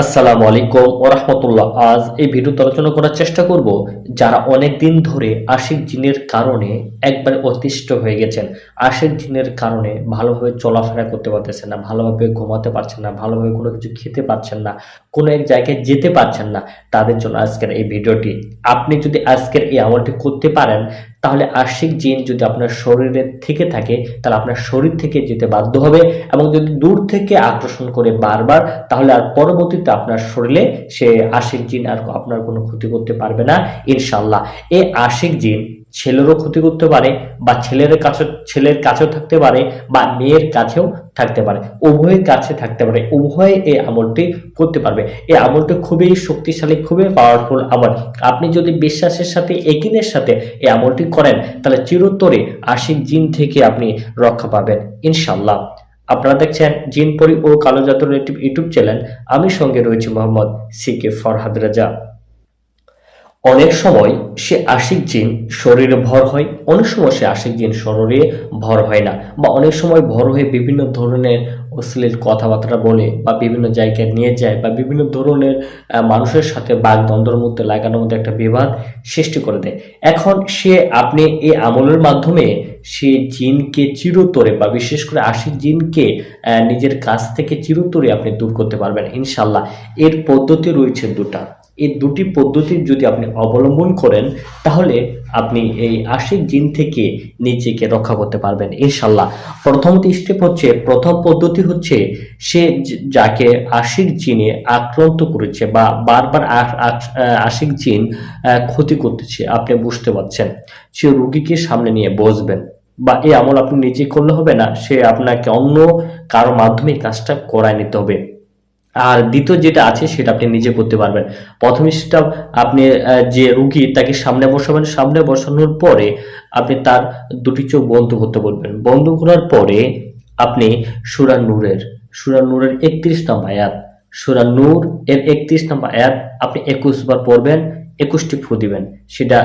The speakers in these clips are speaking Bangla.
আসসালামু আলাইকুম ওরহমতুল্লাহ আজ এই ভিডিওতে আলোচনা করার চেষ্টা করব যারা অনেক দিন ধরে আশিক জিনের কারণে একবার অতিষ্ঠ হয়ে গেছেন। আশিক জিনের কারণে ভালোভাবে চলাফেরা করতে পারতেছেন না, ভালোভাবে ঘুমাতে পারছেন না, ভালোভাবে কোনো কিছু খেতে পারছেন না, কোনো এক জায়গায় যেতে পারছেন না, তাদের জন্য আজকের এই ভিডিওটি। আপনি যদি আজকের এই আমলটি করতে পারেন তাহলে আশিক জিন যদি আপনার শরীরে থেকে থাকে, তাহলে আপনার শরীর থেকে যেতে বাধ্য হবে এবং যদি দূর থেকে আকর্ষণ করে বারবার, তাহলে আর পরবর্তীতে আপনার শরীরে সে আশিক জিন আর আপনার কোনো ক্ষতি করতে পারবে না ইনশাল্লাহ এই আশিক জিন ছেলেরও ক্ষতি করতে পারে বা ছেলের কাছে, ছেলের কাছেও থাকতে পারে বা মেয়ের কাছেও থাকতে পারে, উভয়ের কাছে থাকতে পারে, উভয়ে এই আমলটি করতে পারবে। এই আমলটি খুবই শক্তিশালী, খুবই পাওয়ারফুল আমল। আপনি যদি বিশ্বাসের সাথে একিনের সাথে এই আমলটি করেন, তাহলে চিরতরে আশিক জিন থেকে আপনি রক্ষা পাবেন ইনশাল্লাহ আপনারা দেখছেন জিনপরি ও কালো জাতুর ইউটিউব চ্যানেল। আমি সঙ্গে রয়েছে মোহাম্মদ সি কে ফরহাদ রাজা। অনেক সময় সে আশিক জিন শরীরে ভর হয়, অনেক সময় সে আশিক জিন শরীরে ভর হয় না বা অনেক সময় ভর হয়ে বিভিন্ন ধরনের অশ্লীল কথাবার্তা বলে বা বিভিন্ন জায়গায় নিয়ে যায় বা বিভিন্ন ধরনের মানুষের সাথে বাগদ্বন্দ্বের মধ্যে লাগানোর মধ্যে একটা বিবাদ সৃষ্টি করে দেয়। এখন সে, আপনি এই আমলের মাধ্যমে সে জিনকে চিরতরে বা বিশেষ করে আশিক জিনকে নিজের কাছ থেকে চিরতরে আপনি দূর করতে পারবেন ইনশাল্লাহ এর পদ্ধতি রয়েছে দুটা। এই দুটি পদ্ধতি যদি আপনি অবলম্বন করেন, তাহলে আপনি এই আশিক জিন থেকে নিজেকে রক্ষা করতে পারবেন ইনশাল্লাহ প্রথমত স্টেপ হচ্ছে, প্রথম পদ্ধতি হচ্ছে, সে যাকে আশিক জিনে আক্রান্ত করেছে বা বারবার আশিক জিন ক্ষতি করতেছে, আপনি বুঝতে পারছেন। সে রুগীকে সামনে নিয়ে বসবেন, বা এই আমল আপনি নিজে করলে হবে না, সে আপনাকে অন্য কারও মাধ্যমে কাজটা করায় নিতে হবে। আর দ্বিতীয় যেটা আছে সেটা আপনি নিজে করতে পারবেন। প্রথম স্টেপ আপনি যে রুগী তাকে সামনে বসাবেন, সামনে বসানোর পরে আপনি তার দুটি চোখ বন্ধ করতে বলবেন। বন্ধ করার পরে আপনি সুরা নূরের সুরা নূরের একত্রিশ নম্বর আয়াত, সুরা নূর এর একত্রিশ নম্বর আয়াত আপনি একুশ বার পড়বেন। একুশটি ফু দিবেন। সেটা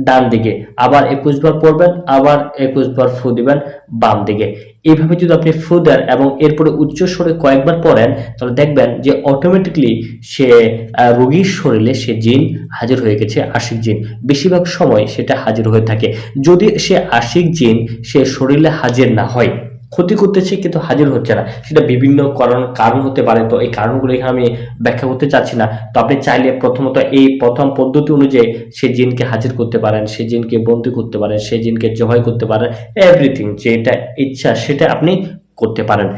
ডান দিকে। আবার একুশ বার পড়বেন, আবার একুশ বার ফু দিবেন বাম দিকে। এইভাবে যদি আপনি ফু দেন এবং এরপরে উচ্চ স্বরে কয়েকবার পড়েন, তাহলে দেখবেন যে অটোমেটিকলি সে রোগীর শরীরে সে জিন হাজির হয়ে গেছে, আশিক জিন। বেশিরভাগ সময় সেটা হাজির হয়ে থাকে। যদি সে আশিক জিন, সে শরীরে হাজির না হয় ক্ষতি করতেছে কিন্তু হাজির হচ্ছে না। সেটা বিভিন্ন কারণ কারণ হতে পারে। তো এই কারণগুলো এখানে আমি ব্যাখ্যা করতে চাচ্ছি না। তো আপনি চাইলে প্রথমত এই প্রথম পদ্ধতি অনুযায়ী সে জিনকে হাজির করতে পারেন সে জিনকে বন্দি করতে পারেন সে জিনকে জবাই করতে পারেন এভরিথিং যেটা ইচ্ছা সেটা আপনি করতে পারেন।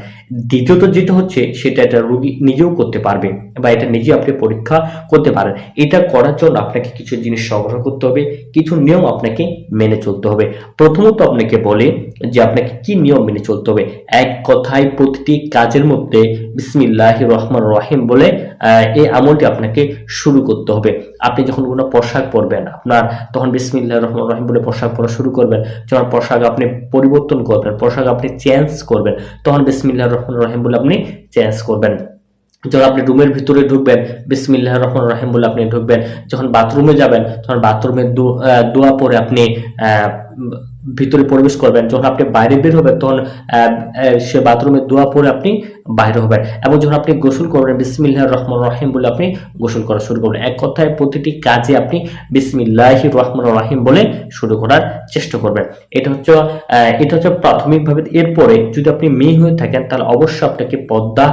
দ্বিতীয়ত যেটা হচ্ছে, সেটা এটা রোগী নিজেও করতে পারবে বা এটা নিজে আপনি পরীক্ষা করতে পারেন। এটা করার জন্য আপনাকে কিছু জিনিস সংগ্রহ করতে হবে, কিছু নিয়ম আপনাকে মেনে চলতে হবে। প্রথমত আপনাকে বলে যে আপনাকে কি নিয়ম মেনে চলতে হবে। এক কথায় প্রতিটি কাজের মধ্যে বিসমিল্লাহ রহমান রহিম বলে এই আমলটি আপনাকে শুরু করতে হবে। আপনি যখন কোনো পোশাক পরবেন, আপনার তখন বিসমিল্লাহ রহমান রহিম বলে পোশাক পরা শুরু করবেন, যখন পোশাক আপনি পরিবর্তন করবেন, পোশাক আপনি চেঞ্জ করবেন, তখন বিসমিল্লাহ রহমান রহিম বলে আপনি চেঞ্জ করবেন। যখন আপনি রুমের ভিতরে ঢুকবেন বিসমিল্লাহ রহমান রহিম বলে আপনি ঢুকবেন। যখন বাথরুমে যাবেন, তখন বাথরুমে দোয়া পরে আপনি ভিতরে প্রবেশ করবেন। যখন আপনি বাইরে বের হবেন, তখন সে বাথরুমে দোয়া পরে আপনি বাইরে হবেন এবং যখন আপনি গোসল করবেন বিসমিল্লাহ রহমান রহিম বলে আপনি গোসল করা শুরু করবেন। এক কথায় প্রতিটি কাজে আপনি বিসমিল্লাহ রহমান রহিম বলে শুরু করার চেষ্টা করবেন। এটা হচ্ছে এটা হচ্ছে প্রাথমিকভাবে। এরপরে যদি আপনি মেয়ে হয়ে থাকেন, তাহলে অবশ্যই আপনাকে পদ্মা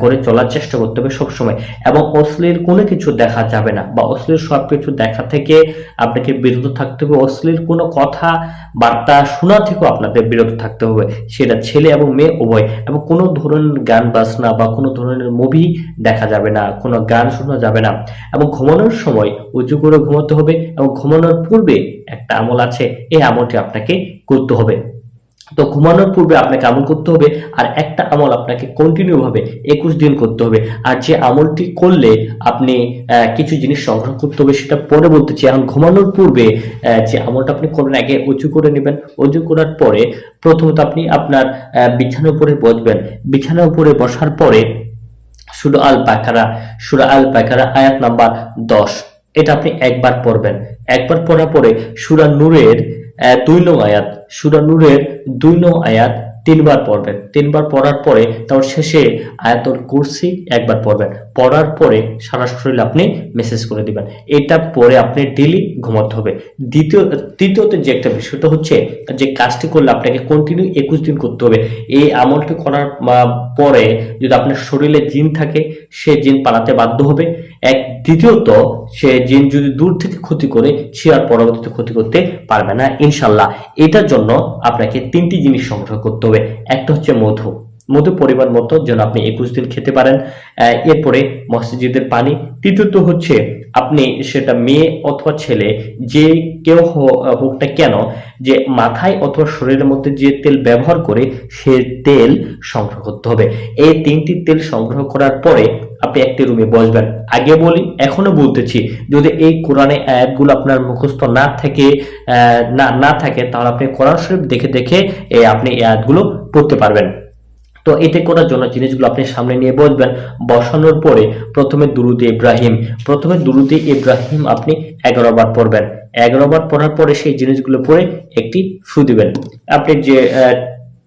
করে চলার চেষ্টা করতে হবে সবসময়। এবং অশ্লীল কোনো কিছু দেখা যাবে না বা অশ্লীল সব কিছু দেখা থেকে আপনাকে বিরত থাকতে হবে। অশ্লীল কোনো কথা, বার্তা শোনা থেকেও আপনাদের বিরত থাকতে হবে। সেটা ছেলে এবং মেয়ে উভয়। এবং কোনো ধরনের গান বাজনা বা কোনো ধরনের মুভি দেখা যাবে না, কোনো গান শোনা যাবে না। এবং ঘুমানোর সময় উঁচু করে ঘুমাতে হবে এবং ঘুমানোর পূর্বে একটা আমল আছে, এই আমলটি আপনাকে করতে হবে। তো ঘুমানোর পূর্বে আপনাকে আমল করতে হবে আর একটা আমল আপনাকে কন্টিনিউভাবে একুশ দিন করতে হবে। আর যে আমলটি করলে আপনি কিছু জিনিস সংগ্রহ করতে হবে সেটা পরে বলতেছি এখন ঘুমানোর পূর্বে যে আমলটা আপনি করবেন আগে উঁচু করে নেবেন। উঁচু করার পরে প্রথমত আপনি আপনার বিছানার উপরে বসবেন। বিছানার উপরে বসার পরে সুরা আল বাকারা সুরা আল বাকারা আয়াত নাম্বার দশ, এটা আপনি একবার পড়বেন। একবার পড়ার পরে সুরা নূরের দুই নং আয়াত, সুরা নূরের দুই নং আয়াত তিনবার পড়বেন। তিনবার পড়ার পরে তার শেষে আয়াতুল কুরসি একবার পড়বেন। পড়ার পরে সারা শরীর আপনি মেসেজ করে দিবেন। এটা পরে আপনি ডেলি ঘুমাতে হবে। দ্বিতীয়, তৃতীয়ত যে একটা বিষয়টা হচ্ছে যে কাজটি করলে আপনাকে কন্টিনিউ একুশ দিন করতে হবে। এই আমলটি করার পরে যদি আপনার শরীরে জিন থাকে, সে জিন পালাতে বাধ্য হবে। এক, দ্বিতীয়ত সে জিন যদি দূর থেকে ক্ষতি করে, সে আর পরবর্তীতে ক্ষতি করতে পারবে না ইনশাল্লাহ এটার জন্য আপনাকে তিনটি জিনিস সংগ্রহ করতে হবে। একটা হচ্ছে মধু। মধু পরিমাণ মতো যেন আপনি একুশ দিন খেতে পারেন। এরপরে মসজিদের পানি। তৃতীয়ত হচ্ছে, আপনি সেটা মেয়ে অথবা ছেলে, যে কেউ হোক না কেন, যে মাথায় অথবা শরীরের মধ্যে যে তেল ব্যবহার করে, সে তেল সংগ্রহ করতে হবে। এই তিনটি তেল সংগ্রহ করার পরে আপনি একটি রুমে বসবেন। আগে বলি, এখনও বলতেছি, যদি এই কোরআনে আয়াতগুলো আপনার মুখস্থ না থাকে না না থাকে, তাহলে আপনি কোরআন শরীফ দেখে দেখে আপনি এই আয়াতগুলো পড়তে পারবেন। তো এতে করার জন্য জিনিসগুলো আপনি সামনে নিয়ে বসবেন। বসানোর পরে প্রথমে দুরুদে ইব্রাহিম। প্রথমে দুরুদে ইব্রাহিম আপনি এগারো বার পড়বেন। এগারো বার পড়ার পরে সেই জিনিসগুলো পরে একটি ফু দিবেন। আপনি যে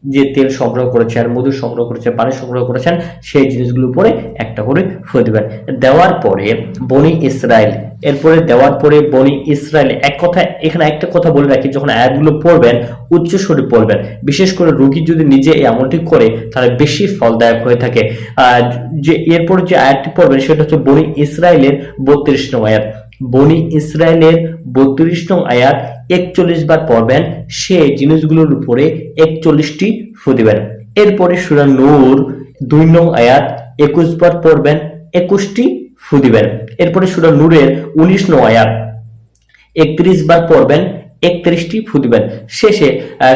যে তেল সংগ্রহ করেছেন, মধু সংগ্রহ করেছে পানি সংগ্রহ করেছেন, সেই জিনিসগুলো পরে একটা করে ফু দিবেন। দেওয়ার পরে বনি ইসরায়েল, এরপরে দেওয়ার পরে বনি ইসরায়েল, এক কথা, এখানে একটা কথা বলে রাখি, যখন আয়াতগুলো পড়বেন উচ্চ স্বরে পড়বেন, বিশেষ করে রোগী যদি নিজে এই আমলটি করে, তাহলে বেশি ফলদায়ক হয়ে থাকে। আর যে, এরপর যে আয়াতটি পড়বেন, সেটা হচ্ছে বনি ইসরায়েলের বত্রিশ নং আয়াত। বনি ইসরায়েলের বত্রিশ নং আয়াত একচল্লিশ বার পড়বেন সে জিনিসগুলোর উপরে একচল্লিশটি ফু দিবেন এরপরে সুরা নূর দুই নং আয়াত একুশ বার পড়বেন, একুশটি ফু দিবেন এরপরে সুরা নূরের উনিশ নং আয়াত একত্রিশ বার পড়বেন, একত্রিশটি ফু দিবেন শেষে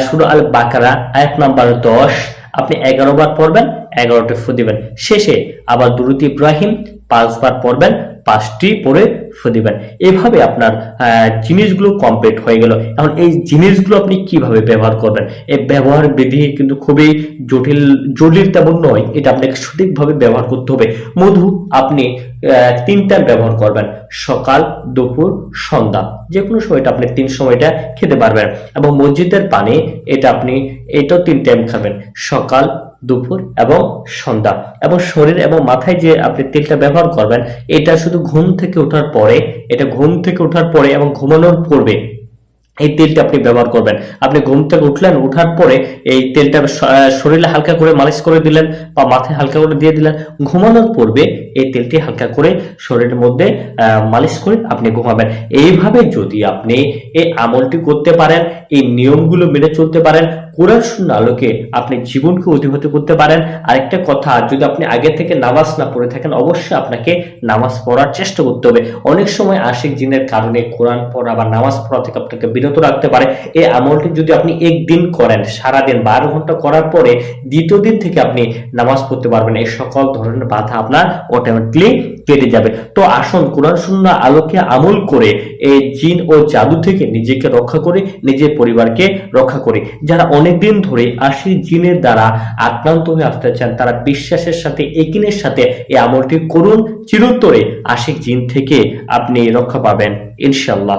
সুরা আল বাকারা আয়াত নাম্বার দশ, আপনি এগারো বার পড়বেন, এগারোটি ফু দিবেন শেষে আবার দুরুদ ইব্রাহিম পাঁচবার পড়বেন পাঁচটি ফু দিবেন। এভাবে আপনার জিনিসগুলো কমপ্লিট হয়ে গেল। এখন এই জিনিসগুলো আপনি কীভাবে ব্যবহার করবেন? এই ব্যবহার বিধি কিন্তু খুবই জটিল জটিল তেমন নয় এটা আপনাকে সঠিকভাবে ব্যবহার করতে হবে। মধু আপনি আহ, তিন টাইম ব্যবহার করবেন সকাল দুপুর সন্ধ্যা। যে কোনো সময়টা আপনি তিন সময়টা খেতে পারবেন। এবং মসজিদের পানি এটা আপনি এটাও তিন টাইম খাবেন। সকাল দুপুর এবং সন্ধ্যা। এবং শরীর এবং মাথায় যে আপনি তেলটা ব্যবহার করবেন, এটা শুধু ঘুম থেকে ওঠার পরে, এটা ঘুম থেকে ওঠার পরে এবং ঘুমানোর পূর্বে এই তেলটা আপনি ব্যবহার করবেন। আপনি ঘুম থেকে উঠলেন, উঠার পরে এই তেলটা শরীরে হালকা করে মালিশ করে দিলেন বা মাথায় হালকা করে দিয়ে দিলেন। ঘুমানোর পূর্বে এই তেলটি হালকা করে শরীরের মধ্যে মালিশ করে আপনি ঘুমাবেন। এইভাবে যদি আপনি এই আমলটি করতে পারেন, এই নিয়মগুলো মেনে চলতে পারেন কোরআন শূন্য আলোকে আপনি জীবনকে অধিভূত করতে পারেন। আরেকটা কথা, যদি আপনি আগে থেকে নামাজ না পড়ে থাকেন, অবশ্যই আপনাকে নামাজ পড়ার চেষ্টা করতে হবে। অনেক সময় আশিক জিনের কারণে কোরআন পড়া বা নামাজ পড়া থেকে আপনাকে বিরত রাখতে পারে। এই আমলটি যদি আপনি একদিন করেন, সারাদিন বারো ঘণ্টা করার পরে দ্বিতীয় দিন থেকে আপনি নামাজ পড়তে পারবেন। এই সকল ধরনের বাধা আপনার অটোমেটিকলি কেটে যাবে। তো আসুন, কোরআন শূন্য আলোকে আমল করে এই জিন ও জাদু থেকে নিজেকে রক্ষা করে, নিজের পরিবারকে রক্ষা করে। যারা অনেকদিন ধরে আশি জিনের দ্বারা আক্রান্ত হয়ে আসতে চান, তারা বিশ্বাসের সাথে, একিনের সাথে এই আমলটি করুন। চিরোত্তরে আশিক জিন থেকে আপনি রক্ষা পাবেন ইনশাল্লাহ